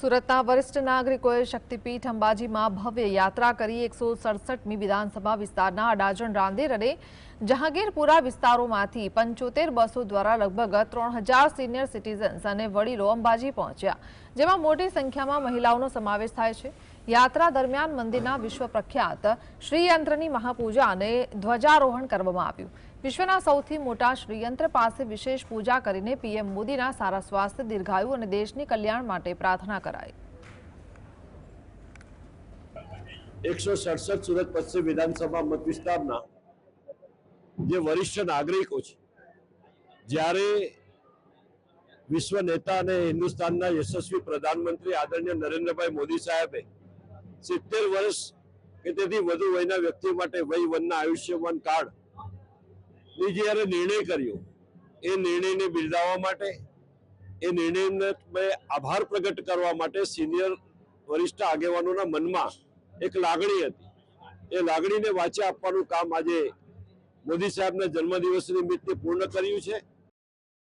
સુરતના વરિષ્ઠ નાગરિકોએ શક્તિપીઠ અંબાજીમાં ભવ્ય યાત્રા કરી એકસો સડસઠમી વિધાનસભા વિસ્તારના અડાજણ રાંદેર અને જહાંગીરપુરા વિસ્તારોમાંથી પંચોતેર બસો દ્વારા લગભગ ત્રણ હજાર સિનિયર સિટીઝન્સ અને વડીલો અંબાજી પહોંચ્યા, જેમાં મોટી સંખ્યામાં મહિલાઓનો સમાવેશ થાય છે. યાત્રા દરમિયાન મંદિરના વિશ્વ પ્રખ્યાત શ્રીયંત્રની મહાપૂજા અને ધ્વજારોહણ કરવામાં આવ્યું. વિશ્વના સૌથી મોટા શ્રીયંત્ર પાસે વિશેષ પૂજા કરીને પીએમ મોદીના સારા સ્વાસ્થ્ય, દીર્ઘાયુ અને દેશની કલ્યાણ માટે પ્રાર્થના કરાઈ. એકસો સડસઠ સુરત પશ્ચિમ વિધાનસભા મત વિસ્તારના જે વરિષ્ઠ નાગરિકો છે, જ્યારે વિશ્વ નેતા અને હિન્દુસ્તાનના યશસ્વી પ્રધાનમંત્રી આદરણીય નરેન્દ્રભાઈ મોદી સાહેબે સિત્તેર વર્ષ કે તેથી વધુ વયના વ્યક્તિ માટે વય વનના આયુષ્યમાન કાર્ડની જ્યારે નિર્ણય કર્યો, એ નિર્ણયને બિરદાવવા માટે, એ નિર્ણયને મેં આભાર પ્રગટ કરવા માટે સિનિયર વરિષ્ઠ આગેવાનોના મનમાં એક લાગણી હતી. એ લાગણીને વાચા આપવાનું કામ આજે મોદી સાહેબના જન્મદિવસ નિમિત્તે પૂર્ણ કર્યું છે.